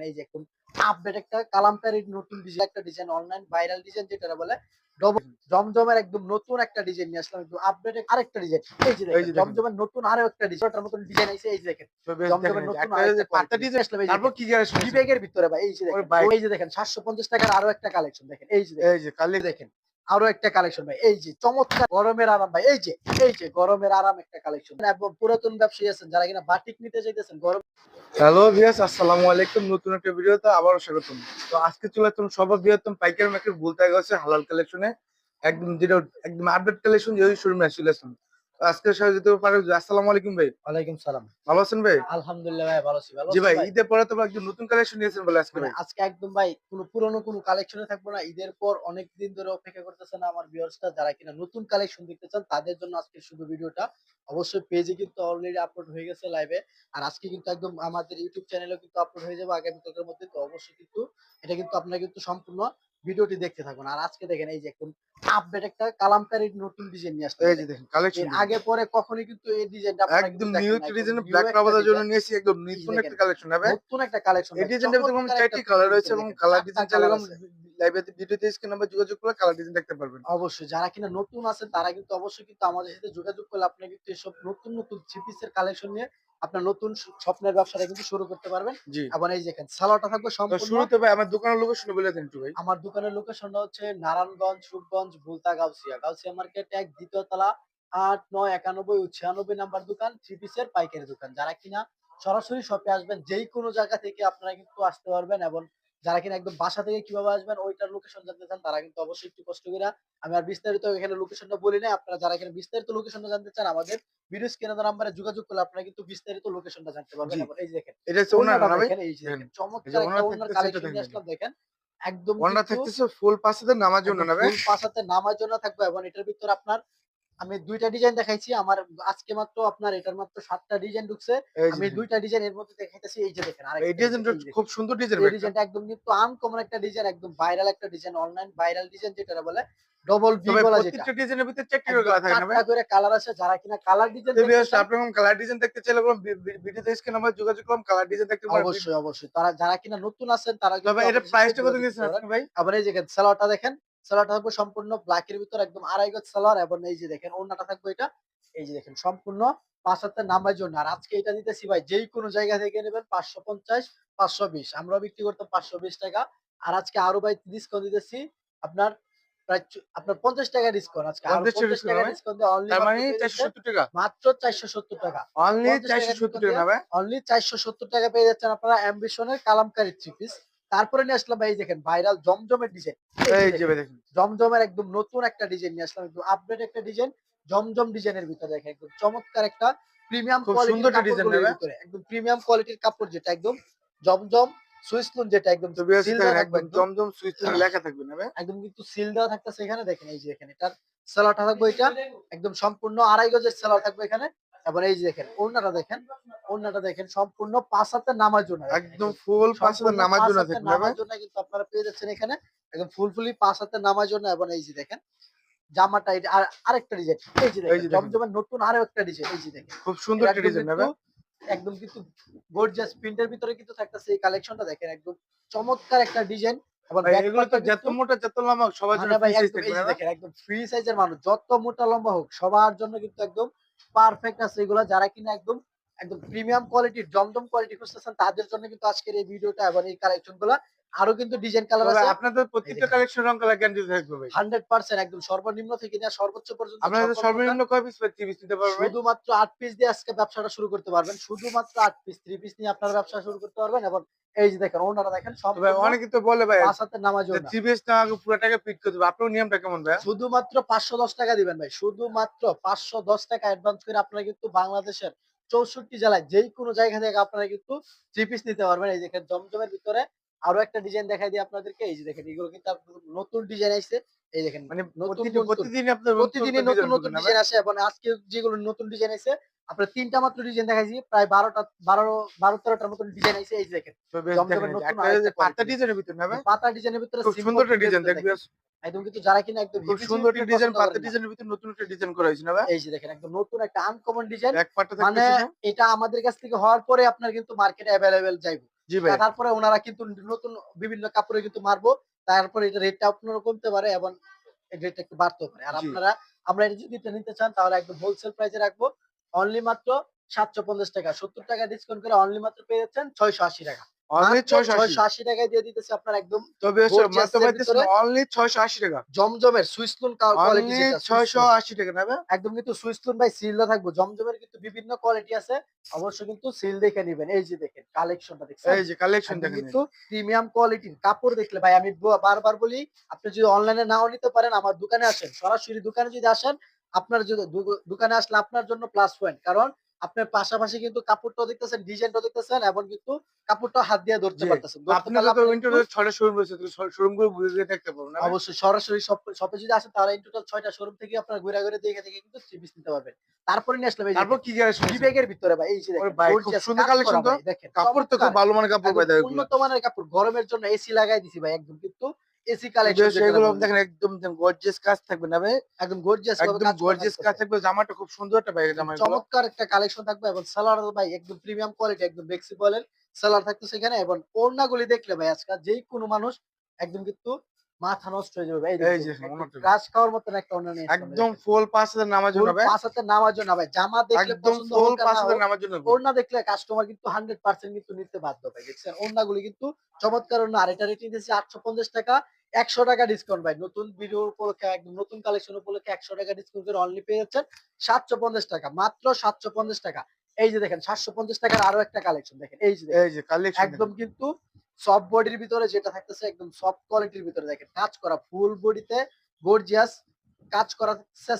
দেখেন এই যে একদম আপডেট একটা কালামকারীর নতুন ডিজাইন একটা ডিজাইন অনলাইন ভাইরাল ডিজাইন যেটা বলে জমজমের একদম নতুন একটা ডিজাইন নিয়ে আসলাম একদম আপডেট আরেকটা ডিজাইন এই যে দেখেন। জমজমের নতুন আরও একটা ডিজাইন ওটার মতন ডিজাইন আছে এই যে দেখেন জমজমের নতুন একটা আরেকটা ডিজাইন যে তারপর কি জানেন বিবেকের ভিতরে ভাই এই যে দেখেন। এই যে দেখেন সাতশো পঞ্চাশ টাকার আরও একটা কালেকশন দেখেন এই যে এই যে কালেকশন দেখেন আরও একটা কালেকশন ভাই। এই যে চমৎকার গরমের আরাম ভাই, এই যে এই যে গরমের আরাম একটা কালেকশন এবং পুরাতন ব্যবসায়ী আছেন যারা কিনা বাটিক নিতে চাইতেছেন, গরম হ্যালো ভিয়াস আসসালামু আলাইকুম। নতুন একটা ভিডিওতে আবারও স্বাগতম। তো আজকে চলে আসলাম সবার বৃহত্তম পাইকারি মার্কেট বলতে গেছে হালাল কালেকশনে একদম যেটা একদম আপডেট কালেকশন যেহেতু শুরু চলে আজকে সাথে যেতে পারে। আসসালামু আলাইকুম ভাই। ওয়ালাইকুম সালাম। ভালো আছেন ভাই? আলহামদুলিল্লাহ ভাই ভালো আছি। ভালো জি ভাই ঈদের পরে তো একদম নতুন কালেকশন নিয়েছেন বলে আজকে মানে ভাই। আজকে একদম ভাই কোনো পুরনো কোনো কালেকশনে থাকব না। ঈদের পর অনেক দিন ধরে অপেক্ষা করতেছেন আমার ভিউয়ার্সটা যারা কিনা নতুন কালেকশন দেখতে চান তাদের জন্য আজকে শুধু ভিডিওটা। অবশ্যই পেজে কিন্তু অলরেডি আপলোড হয়ে গেছে লাইভে আর আজকে কিন্তু একদম আমাদের ইউটিউব চ্যানেলেও কিন্তু আপলোড হয়ে যাবে আগামীকালের মধ্যে। তো অবশ্যই কিন্তু এটা কিন্তু আপনারা কিন্তু সম্পূর্ণ ভিডিওটি দেখতে থাকুন। আর আজকে দেখেন এই যে একদম আপডেট একটা কালামকারীর নতুন ডিজাইন নিয়ে আসছে এই যে দেখেন কালেকশন আগে পরে কখনোই কিন্তু এই ডিজাইনটা একদম নিউ ডিজাইন ব্ল্যাক একটা জন্য নিয়েছি একদম নতুন একটা কালেকশন হবে। নতুন একটা কালেকশন এই ডিজাইনটা যেমন চারটি কালার রয়েছে এবং কালার ডিজাইন চাইলে লাইভে ভিডিওতে স্ক্রিন নাম্বার যোগাযোগ করে কালার ডিজাইন দেখতে পারবেন। অবশ্যই যারা কিনা নতুন আছেন তারা কিন্তু অবশ্যই কিন্তু আমাদের সাথে যোগাযোগ করলে আপনি কিন্তু এসব নতুন নতুন কালেকশন নিয়ে আপনার নতুন স্বপ্নের ব্যবসাটা কিন্তু শুরু করতে পারবেন। জি। এবং এই সালোয়ারটা থাকবে সম্পূর্ণ। শুরুতে ভাই আমার দোকানের লোকেশন বলে দেন একটু ভাই। আমার দোকানের লোকেশনটা হচ্ছে নারায়ণগঞ্জ রূপগঞ্জ ভুলতা গাউসিয়া। গাউসিয়া মার্কেট এক দ্বিতীয় তলা আট নয় একানব্বই ও ছিয়ানব্বই নাম্বার দোকান থ্রি পিসের পাইকারি দোকান। যারা কিনা সরাসরি শপে আসবেন যেই কোনো জায়গা থেকে আপনারা কিন্তু আসতে পারবেন এবং যারা কিনা একদম বাসা থেকে কীভাবে আসবেন ওইটার লোকেশন জানতে চান তারা কিন্তু অবশ্যই একটু কষ্ট করে আমি আর বিস্তারিত এখানে লোকেশনটা বলি না আপনারা যারা এখানে বিস্তারিত লোকেশনটা জানতে চান আমাদের ভিডিও স্ক্রিনে নাম্বারে যোগাযোগ করলে আপনারা কিন্তু বিস্তারিত লোকেশনটা জানতে পারবেন। এই দেখেন এটা হচ্ছে ওনার এই যে। চমৎকার একটা ওনার কালেকশন আসলাম দেখেন। একদম ওনার থাকতেছে ফুল পাশে নামার জন্য না ফুল পাশাতে নামার জন্য থাকবে এবং এটার ভিতর আপনার আমি দুইটা ডিজাইন দেখাইছি। আমার আজকে মাত্র আপনার এটার মাত্র সাতটা ডিজাইন ঢুকছে। আমি দুইটা ডিজাইন এর মধ্যে দেখাইতেছি এই যে দেখেন এই ডিজাইনটা খুব সুন্দর ডিজাইন ভাই। ডিজাইনটা একদম কিন্তু আনকমন একটা ডিজাইন একদম ভাইরাল একটা ডিজাইন অনলাইন ভাইরাল ডিজাইন যেটা বলে ডবল তবে বলা যেটা। প্রত্যেকটা ডিজাইনের ভিতরে চারটি একদম কালার থাকে না ভাই? করে কালার আছে যারা কিনা কালার ডিজাইন তো ভিউয়ার্স আপনি কোন কালার ডিজাইন দেখতে চাইলে কোন ভিডিওতে স্ক্রিন নাম্বার যোগাযোগ করুন কালার ডিজাইন দেখতে পারবেন অবশ্যই অবশ্যই। তারা যারা কিনা নতুন আছেন তারা তবে এটা প্রাইসটা কত নিয়েছেন আপনি ভাই? আবার এই যে দেখেন সালোয়ারটা দেখেন। সালোয়ারটা থাকবে সম্পূর্ণ ব্ল্যাকের ভিতর একদম আড়াই গজ সালোয়ার এবং এই যে দেখেন ওড়নাটা থাকবে এটা। এই যে দেখেন সম্পূর্ণ পাঁচ হাতের নাম্বার জন্য। আর আজকে এটা দিতেছি ভাই যেই কোনো জায়গা থেকে নেবেন পাঁচশো পঞ্চাশ পাঁচশো বিশ। আমরা বিক্রি করতাম পাঁচশো বিশ টাকা। আর আজকে আরও ভাই ডিসকাউন্ট দিতেছি আপনার প্রায় আপনার পঞ্চাশ টাকা ডিসকাউন্ট আজকে। পঞ্চাশ টাকা ডিসকাউন্ট মানে? 470 টাকা? মাত্র চারশো সত্তর টাকা। অনলি 50 টাকা 470 টাকা অনলি চারশো সত্তর টাকা পেয়ে যাচ্ছেন আপনারা অ্যাম্বিশনের কালামকারী থ্রি পিস তারপরে নিয়ে আসলাম ভাই এই দেখেন ভাইরাল জমজমের ডিজাইন এই যে দেখুন জমজমের একদম নতুন একটা ডিজাইন নিয়ে আসলাম একদম আপডেট একটা ডিজাইন জমজম ডিজাইনের ভিতরে দেখেন একদম চমৎকার একটা প্রিমিয়াম সুন্দর ডিজাইন ভিতরে একদম প্রিমিয়াম কোয়ালিটির কাপড় যেটা একদম জমজম সুইসলুন যেটা একদম একদম। জমজম সুইচ লেখা থাকবে না ভাই একদম কিন্তু সিল দেওয়া থাকতেছে এখানে দেখেন এই যে এখানে এটার সালোয়ারটা থাকবে এটা একদম সম্পূর্ণ আড়াই গজের সালোয়ার থাকবে এখানে। এবার এই যে দেখেন ওড়নাটা দেখেন ওড়নাটা দেখেন সম্পূর্ণ পাঁচ হাতে নামার জন্য একদম ফুল পাশে সম্পূর্ণ নামার জন্য থাকবে নামার জন্য কিন্তু আপনারা পেয়ে যাচ্ছেন এখানে। একদম ফুলফুলি পাঁচ হাতে নামার জন্য এবং এই যে দেখেন জামাটা এটা আর আরেকটা ডিজাইন এই যে দেখেন। জমজমের নতুন আরও একটা ডিজাইন এই যে দেখেন। খুব সুন্দর একটা ডিজাইন না ভাই? কিন্তু- একদম কিন্তু গর্জিয়াস প্রিন্টের ভিতরে কিন্তু থাকতেছে এই কালেকশনটা দেখেন একদম চমৎকার একটা ডিজাইন এবং এগুলো তো যত মোটা যত লম্বা সবার জন্য মানে? দেখেন একদম ফ্রি সাইজের মানুষ যত মোটা লম্বা হোক সবার জন্য কিন্তু একদম পারফেক্ট আছে, এগুলো যারা কিনা একদম একদম প্রিমিয়াম কোয়ালিটির জমজম কোয়ালিটি খুঁজতেছেন, তাদের জন্য কিন্তু আজকের এই ভিডিওটা এবং এই কালেকশনগুলা আরও কিন্তু ডিজাইন কালার আছে। আপনাদের প্রত্যেকটা কালেকশন রং কালার গ্যারান্টি থাকবে ভাই। হান্ড্রেড পার্সেন্ট একদম সর্বনিম্ন থেকে নিয়ে সর্বোচ্চ পর্যন্ত আপনাদের সর্বনিম্ন কয় পিস থ্রি পিস নিতে পারবে প্রকার শুধুমাত্র আট পিস দিয়ে আজকে ব্যবসাটা শুরু করতে পারবেন। শুধুমাত্র আট পিস থ্রি পিস নিয়ে আপনার ব্যবসা শুরু করতে পারবেন এবং এই যে দেখেন ওনারা দেখেন সব ভাই অনেকে তো বলে ভাই হাতের নামাজ থ্রি পিস না আগে পুরো টাকা পিট করতে হবে। আপনার নিয়মটা কেমন ভাই? শুধুমাত্র পাঁচশো দশ টাকা দিবেন ভাই। শুধুমাত্র পাঁচশো দশ টাকা অ্যাডভান্স করে আপনারা কিন্তু বাংলাদেশের চৌষট্টি জেলায় যেই কোনো জায়গা থেকে আপনারা কিন্তু থ্রি পিস নিতে পারবেন। এই দেখেন জমজমের ভিতরে আরও একটা ডিজাইন দেখাই দিই আপনাদেরকে। এই যে দেখেন এগুলো কিন্তু নতুন ডিজাইন আসছে। এই দেখেন মানে প্রতিদিন আপনার প্রতিদিনই নতুন নতুন ডিজাইন আসে এবং আজকে যেগুলো নতুন ডিজাইন আছে আপনার তিনটা মাত্র ডিজাইন দেখাইছি প্রায় বারোটা বারো বারো তেরোটার মতন ডিজাইন আছে এই দেখেন। পাতা ডিজাইনের ভিতর পাতা ডিজাইনের ভিতরে সুন্দর একটা ডিজাইন একদম কিন্তু যারা কিনা একদম খুব সুন্দর একটা ডিজাইন পাতা ডিজাইনের ভিতর নতুন একটা ডিজাইন করা হয়েছে না ভাই? এই যে দেখেন একদম নতুন একটা আনকমন ডিজাইন মানে এটা আমাদের কাছ থেকে হওয়ার পরে আপনার কিন্তু মার্কেটে অ্যাভেলেবেল যাইব। জি ভাই। তারপরে ওনারা কিন্তু নতুন বিভিন্ন কাপড়ে কিন্তু মারবো। তারপরে এটা রেটটা আপনারা কমতে পারে এবং রেটটা একটু বাড়তেও পারে। আর আপনারা আমরা এটা যদি এটা নিতে চান তাহলে একদম হোলসেল প্রাইসে রাখব। অনলি মাত্র সাতশো পঞ্চাশ টাকা। সত্তর টাকা ডিসকাউন্ট করে অনলি মাত্র পেয়ে যাচ্ছেন ছয়শো আশি টাকা। জমজমের ছয়শো আশি টাকা নেবে একদম কিন্তু থাকব। জমজমের কিন্তু বিভিন্ন কোয়ালিটি আছে। অবশ্যই কিন্তু সিল দেখে নেবেন। এই যে দেখেন কালেকশনটা দেখছেন। এই যে কালেকশন দেখেন কিন্তু প্রিমিয়াম কোয়ালিটির কাপড় দেখলে ভাই আমি বারবার বলি আপনি যদি অনলাইনে নাও নিতে পারেন আমার দোকানে আসেন সরাসরি দোকানে যদি আসেন আপনার যদি দোকানে আসলে আপনার জন্য প্লাস পয়েন্ট কারণ আপনার পাশাপাশি কিন্তু কাপড়টাও দেখতেছেন ডিজাইনটাও দেখতেছেন এবং কিন্তু কাপড়টা হাত দিয়ে ধরতে পারতেছেন। ছয়টা শোরুম রয়েছে শোরুমগুলো বুঝে দেখতে অবশ্যই সরাসরি শপে যদি আসেন তাহলে ইন টোটাল ছয়টা শোরুম থেকে আপনার ঘুরে ঘুরে দেখে দেখে কিন্তু পিস নিতে পারবেন। তারপরে নিয়ে আসলাম তারপর কি কালেকশন বিবেকের ভিতরে ভাই এই যে সুন্দর করা তো। দেখেন। কাপড় তো খুব ভালো মানের কাপড় পাই উন্নত মানের কাপড় গরমের জন্য এসি লাগাই দিছি ভাই একদম কিন্তু এসি কালেকশন দেখেন একদম গর্জিয়াস কাজ থাকবে না ভাই। একদম গর্জিয়াস একদম গর্জিয়াস কাজ থাকবে। জামাটা খুব সুন্দর একটা জামা চমৎকার একটা কালেকশন থাকবে এবং সালোয়ার ভাই একদম প্রিমিয়াম কোয়ালিটি একদম বেক্সি সালোয়ার থাকতো সেখানে এবং ওড়নাগুলি দেখলে ভাই আজকাল যেই কোনো মানুষ একদম কিন্তু মাথা নষ্ট হয়ে যাবে এই যে ওড়নাটা। খাওয়ার মতন একটা ওড়না নিয়ে একদম ফুল পাঁচ হাজার নামার জন্য ভাই। পাঁচ হাতে নামার ভাই। জামা দেখলে একদম ফুল হোক আর পাঁচ না হাজার হোক, নামার জন্য ওড়না দেখলে কাস্টমার কিন্তু হান্ড্রেড পার্সেন্ট কিন্তু নিতে বাধ্য ভাই দেখছেন? ওড়নাগুলি কিন্তু চমৎকার ওড়না। আর এটা রেটিং টাকা। একশো টাকা ডিসকাউন্ট ভাই। নতুন ভিডিও উপলক্ষে একদম নতুন কালেকশন উপলক্ষে একশো টাকা ডিসকাউন্ট করে অনলি পেয়ে যাচ্ছেন সাতশো পঞ্চাশ টাকা মাত্র সাতশো পঞ্চাশ টাকা। এই যে দেখেন সাতশো পঞ্চাশ টাকার আরও একটা কালেকশন দেখেন। এই যে এই যে কালেকশন একদম কিন্তু সফট বডির ভিতরে যেটা থাকতেছে একদম সফট কোয়ালিটির ভিতরে দেখেন। কাজ করা ফুল বডিতে গর্জিয়াস কাজ করা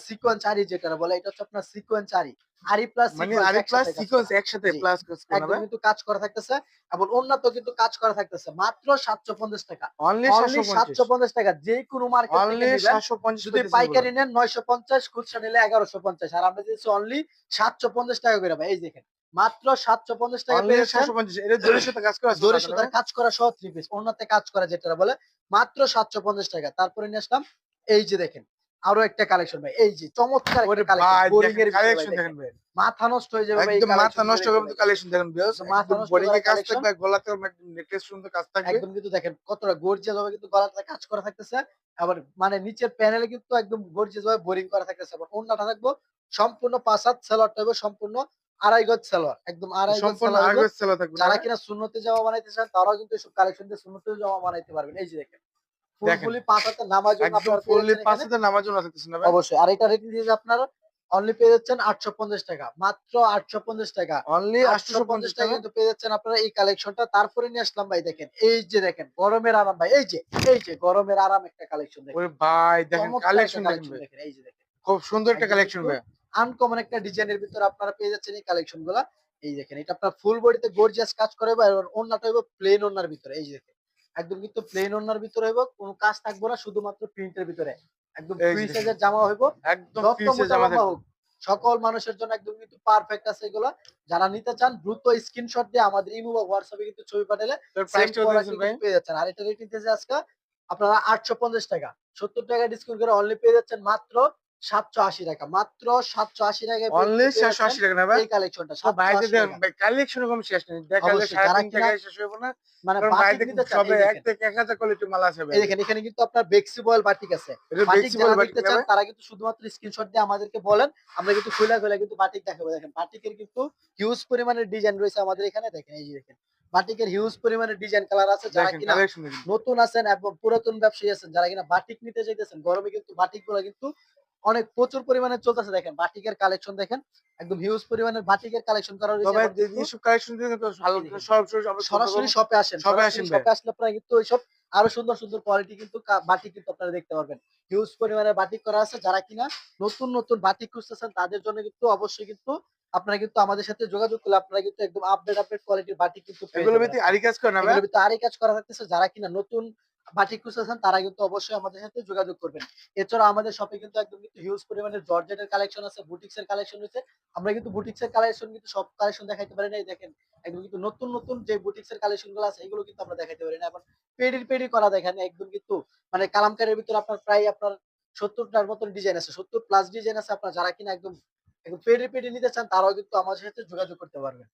সিকোয়েন্স আরি যেটা বলে এটা হচ্ছে আপনার সিকোয়েন্স আরি। আরি প্লাস মানে আরেক প্লাস সিকোয়েন্স একসাথে প্লাস একদম কিন্তু কাজ করা থাকতেছে এবং উন্নত কিন্তু কাজ করা থাকতেছে। মাত্র সাতশো পঞ্চাশ টাকা। অনলি অনলি সাতশো পঞ্চাশ। টাকা। যে কোনো মার্কেট অনলি সাতশো পঞ্চাশ যদি পাইকারি নেন নয়শো পঞ্চাশ খুচরা নিলে এগারোশো পঞ্চাশ। আর আমরা দিচ্ছি অনলি সাতশো পঞ্চাশ টাকা করে ভাই। এই দেখেন মাত্র সাতশো পঞ্চাশ টাকা এটা সাথে কাজ করা জরি না? কাজ করা সহ থ্রি পিস অন্যতে কাজ করা যেটা বলে মাত্র সাতশো পঞ্চাশ টাকা। তারপরে নিয়ে আসলাম এই যে দেখেন আরও একটা কালেকশন ভাই। এই যে চমৎকার কালেকশন এর দেখেন ভাই। মাথা নষ্ট হয়ে যাবে একদম মাথা নষ্ট করে দেখলে। কালেকশন দেখেন মাথা নষ্ট বোরিং কাজ থাকবে গলাতে নেকলেস সুন্দর কাজ থাকবে। একদম কিন্তু দেখেন কতটা গর্জিয়াস ভাবে কিন্তু গলাটা কাজ করা থাকতেছে। আবার মানে নিচের প্যানেলে কিন্তু একদম গর্জিয়াস ভাবে বোরিং করা থাকতেছে। আবার অন্যটা থাকব সম্পূর্ণ পাঁচ হাত সেলোয়ারটা হবে সম্পূর্ণ আড়াই গজ সেলোয়ার। একদম আড়াই গজ হবে। থাকবে যারা কিনা শূন্যতে জামা বানাইতে চান তারাও কিন্তু এসব কালেকশন দিয়ে শূন্যতে জামা বানাইতে পারবেন। এই যে দেখেন। দেখেন। পাঁচ হাতে নামার একদম ফুললি পাঁচ এখানে। হাজার নামার জন্য থাকতেছে না অবশ্যই আর এটা রেটিং দিয়েছে আপনারা অনলি পেয়ে যাচ্ছেন আটশো পঞ্চাশ টাকা মাত্র আটশো পঞ্চাশ টাকা। অনলি আটশো পঞ্চাশ টাকা কিন্তু পেয়ে যাচ্ছেন আপনারা এই কালেকশনটা তারপরে নিয়ে আসলাম ভাই দেখেন এই যে দেখেন গরমের আরাম ভাই এই যে এই যে গরমের আরাম একটা কালেকশন দেখেন। ভাই দেখেন কালেকশন দেখেন এই যে দেখেন। খুব সুন্দর একটা কালেকশন ভাই। আনকমন একটা ডিজাইনের ভিতরে আপনারা পেয়ে যাচ্ছেন এই কালেকশনগুলা। এই দেখেন এটা আপনার ফুল বডিতে গর্জিয়াস কাজ করে বা হইব প্লেন ওন্নার ভিতরে এই যে দেখেন। একদম কিন্তু প্লেন ওন্নার ভিতরে হইব কোনো কাজ থাকবে না শুধুমাত্র প্রিন্টের ভিতরে। একদম ফ্রি সাইজের জামা হইব একদম পিসে মোটা জামা হোক সকল মানুষের জন্য একদম কিন্তু পারফেক্ট আছে এগুলো। যারা নিতে চান দ্রুত স্ক্রিনশট দিয়ে আমাদের ইমো বা হোয়াটসঅ্যাপে কিন্তু ছবি পাঠালে কিন্তু ভাই? পেয়ে যাচ্ছেন। আর এটা রেটিং দিয়েছে আজকে আপনারা আটশো পঞ্চাশ টাকা। সত্তর টাকা ডিসকাউন্ট করে অনলি পেয়ে যাচ্ছেন মাত্র সাতশো আশি টাকা। মাত্র সাতশো আশি টাকায় অনলি সাতশো আশি টাকা না এই কালেকশনটা তো ভাইদের 780 দেন টাকা। ভাই কালেকশন কম শেষ নেই। না মানে কারণ বাটিক ভাইদের নিতে চান, সবে এক থেকে এক হাজার কোয়ালিটি মাল আছে দেখেন এখানে কিন্তু আপনার বেক্সি বাটিক আছে। এটা বাটিক বেক্সি যারা বল নিতে চান তারা কিন্তু শুধুমাত্র স্ক্রিনশট দিয়ে আমাদেরকে বলেন। আমরা কিন্তু খুলে খুলে কিন্তু বাটিক দেখাবো। দেখেন বাটিকের কিন্তু হিউজ পরিমাণের ডিজাইন রয়েছে আমাদের এখানে। দেখেন এই যে দেখেন বাটিকের হিউজ পরিমাণের ডিজাইন কালার আছে। যারা কিনা নতুন আছেন এবং পুরাতন ব্যবসায়ী আছেন যারা কিনা বাটিক নিতে চাইতেছেন গরমে কিন্তু বাটিকগুলো কিন্তু অনেক প্রচুর পরিমাণে চলতেছে দেখেন বাটিকের কালেকশন দেখেন একদম হিউজ পরিমাণের বাটিকের কালেকশন করা রয়েছে কালেকশন সরাসরি শপে আসেন। শপে আসেন শপে আসলে আপনারা কিন্তু ওইসব আরও সুন্দর সুন্দর কোয়ালিটি কিন্তু বাটিক কিন্তু আপনারা দেখতে পারবেন। হিউজ পরিমাণে বাটিক করা আছে যারা কিনা নতুন নতুন বাটিক খুঁজতেছেন তাদের জন্য কিন্তু অবশ্যই কিন্তু আপনারা কিন্তু আমাদের সাথে যোগাযোগ করলে আপনারা কিন্তু একদম আপডেট আপডেট কোয়ালিটির বাটিক কিন্তু এগুলো ভিত্তি আরি কাজ করে না কাজ করা থাকতেছে যারা কিনা নতুন বাটিক খুঁজতেছেন তারা কিন্তু অবশ্যই আমাদের সাথে যোগাযোগ করবেন। এছাড়া আমাদের শপে কিন্তু একদম কিন্তু হিউজ পরিমাণে জর্জেটের কালেকশন আছে বুটিক্স এর কালেকশন রয়েছে। আমরা কিন্তু বুটিক্স এর কালেকশন কিন্তু সব কালেকশন দেখাইতে পারি না দেখেন। একদম কিন্তু নতুন নতুন যে বুটিক্স এর কালেকশনগুলো আছে, এগুলো কিন্তু আমরা দেখাইতে পারি না এখন পেডির পেডি করা দেখেন, একদম কিন্তু মানে কালামকারের ভিতরে আপনার প্রায় আপনার সত্তরটার মতন ডিজাইন আছে, সত্তর প্লাস ডিজাইন আছে আপনার, যারা কিনা একদম একদম পেডি পেডি নিতে চান, তারাও কিন্তু আমাদের সাথে যোগাযোগ করতে পারবেন।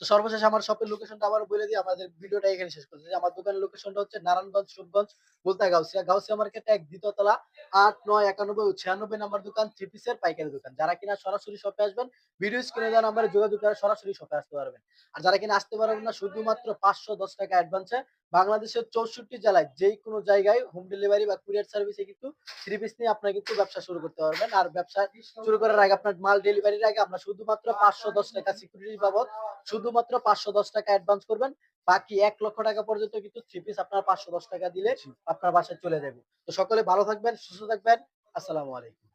তো সর্বশেষ আমার শপের লোকেশনটা আবার বলে দিই, আমাদের ভিডিওটা এখানে শেষ করছি। আমার দোকানের লোকেশনটা হচ্ছে নারায়ণগঞ্জ, সুরগঞ্জ বলতা গাউসিয়া গাউসিয়া মার্কেটে এক দ্বিতীয় তলা, আট, নয়, একানব্বই ও ছিয়ানব্বই নাম্বার দোকান থ্রি পিসের পাইকারি দোকান। যারা কিনা সরাসরি শপে আসবেন ভিডিও স্ক্রিনে দেওয়া নাম্বারে যোগাযোগ করে সরাসরি শপে আসতে পারবেন। আর যারা কিনা আসতে পারবেন না, শুধুমাত্র পাঁচশো দশ টাকা অ্যাডভান্সে বাংলাদেশের চৌষট্টি জেলায় যেই কোনো জায়গায় হোম ডেলিভারি বা কুরিয়ার সার্ভিসে কিন্তু থ্রি পিস নিয়ে আপনার কিন্তু ব্যবসা শুরু করতে পারবেন। আর ব্যবসা শুরু করার আগে আপনার মাল ডেলিভারির আগে আমরা শুধুমাত্র পাঁচশো দশ টাকা সিকিউরিটি বাবদ শুধুমাত্র পাঁচশো দশ টাকা অ্যাডভান্স করবেন। বাকি এক লক্ষ টাকা পর্যন্ত কিন্তু থ্রি পিস আপনার পাঁচশো দশ টাকা দিলে আপনার বাসায় চলে যাবে। তো সকলে ভালো থাকবেন সুস্থ থাকবেন। আসসালামু আলাইকুম।